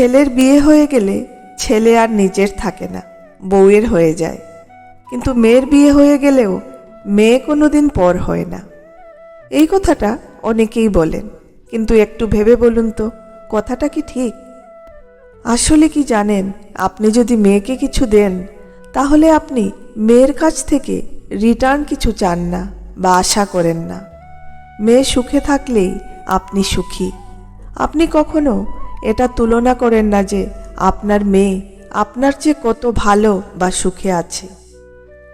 ছেলের বিয়ে হয়ে গেলে ছেলে আর নিজের থাকে না, বউয়ের হয়ে যায়। কিন্তু মেয়ের বিয়ে হয়ে গেলেও মেয়ে কোনোদিন পর হয় না। এই কথাটা অনেকেই বলেন, কিন্তু একটু ভেবে বলুন তো, কথাটা কি ঠিক? আসলে কি জানেন, আপনি যদি মেয়েকে কিছু দেন, তাহলে আপনি মেয়ের কাছ থেকে রিটার্ন কিছু চান না বা আশা করেন না। মেয়ে সুখে থাকলেই আপনি সুখী। আপনি কখনো এটা তুলনা করেন না যে আপনার মেয়ে আপনার চেয়ে কত ভালো বা সুখে আছে।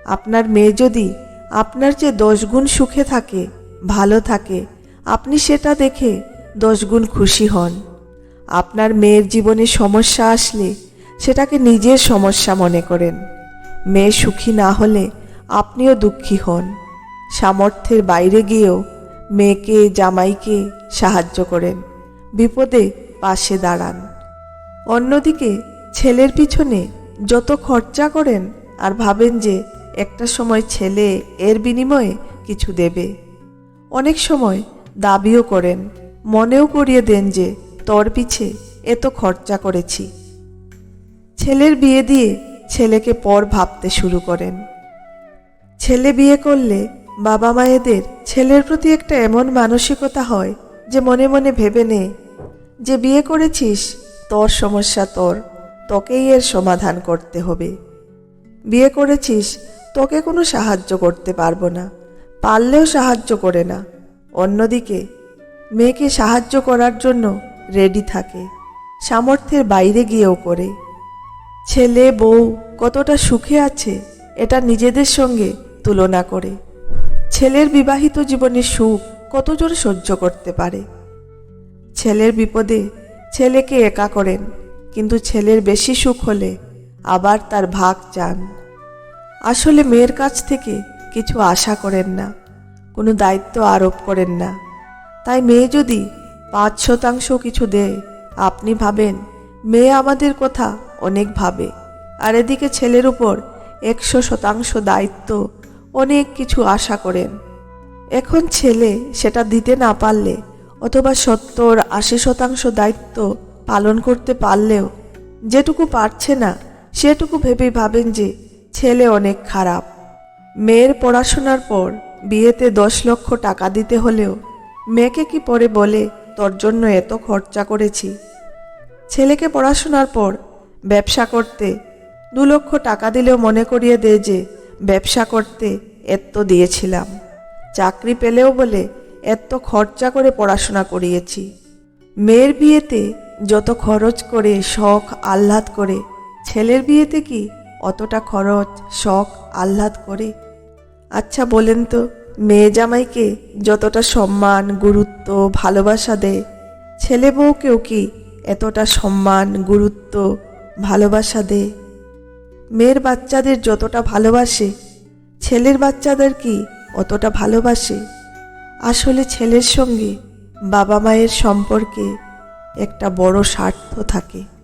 আপনার মেয়ে যদি আপনার যে দশগুণ সুখে থাকে, ভালো থাকে, আপনি সেটা দেখে দশগুণ খুশি হন। আপনার মেয়ের জীবনে সমস্যা আসলে সেটাকে নিজের সমস্যা মনে করেন। মেয়ে সুখী না হলে আপনিও দুঃখী হন। সামর্থ্যের বাইরে গিয়েও মেয়েকে, জামাইকে সাহায্য করেন। বিপদে পাশে দাঁড়ান। অন্যদিকে ছেলের পিছনে যত খরচা করেন আর ভাবেন যে একটা সময় ছেলে এর বিনিময়ে কিছু দেবে, অনেক সময় দাবিও করেন, মনেও করিয়ে দেন যে তোর পিছে এত খরচা করেছি। ছেলের বিয়ে দিয়ে ছেলেকে পর ভাবতে শুরু করেন। ছেলে বিয়ে করলে বাবা মায়েদের ছেলের প্রতি একটা এমন মানসিকতা হয় যে মনে মনে ভেবে নে যে বিয়ে করেছিস, তোর সমস্যা তোর, তোকেই এর সমাধান করতে হবে। বিয়ে করেছিস, তোকে কোনো সাহায্য করতে পারব না, পারলেও সাহায্য করে না। অন্যদিকে, মেয়েকে সাহায্য করার জন্য রেডি থাকে, সামর্থ্যের বাইরে গিয়েও করে। ছেলে, বউ কতটা সুখে আছে, এটা নিজেদের সঙ্গে তুলনা করে। ছেলের বিবাহিত জীবনের সুখ কতজন সহ্য করতে পারে? ছেলের বিপদে ছেলেকে একা করেন, কিন্তু ছেলের বেশি সুখ হলে আবার তার ভাগ চান। আসলে মেয়ের কাছ থেকে কিছু আশা করেন না, কোনো দায়িত্ব আরোপ করেন না। তাই মেয়ে যদি পাঁচ শতাংশ কিছু দেয়, আপনি ভাবেন মেয়ে আমাদের কথা অনেক ভাবে, আর এদিকে ছেলের উপর একশো শতাংশ দায়িত্ব অনেক কিছু আশা করেন। এখন ছেলে সেটা দিতে না পারলে অথবা সত্তর আশি শতাংশ দায়িত্ব পালন করতে পারলেও যেটুকু পারছে না, সেটুকু ভেবেই ভাবেন যে ছেলে অনেক খারাপ। মেয়ের পড়াশোনার পর বিয়েতে দশ লক্ষ টাকা দিতে হলেও মেয়েকে কি পরে বলে, তোর জন্য এত খরচা করেছি ছেলেকে পড়াশোনার পর ব্যবসা করতে দু লক্ষ টাকা দিলেও মনে করিয়ে দেয় যে ব্যবসা করতে এত দিয়েছিলাম। চাকরি পেলেও বলে এত খরচা করে পড়াশোনা করিয়েছি। মেয়ের বিয়েতে যত খরচ করে শখ, আহ্লাদ করে, ছেলের বিয়েতে কি অতটা খরচ, শখ, আহ্লাদ করে? আচ্ছা বলেন তো, মেয়ে জামাইকে যতটা সম্মান, গুরুত্ব, ভালোবাসা দেয়, ছেলে বউকেও কি এতটা সম্মান, গুরুত্ব, ভালোবাসা দেয়? মেয়ের বাচ্চাদের যতটা ভালোবাসে, ছেলের বাচ্চাদের কি অতটা ভালোবাসে? আসলে ছেলের সঙ্গে বাবা মায়ের সম্পর্কে একটা বড় স্বার্থ থাকে।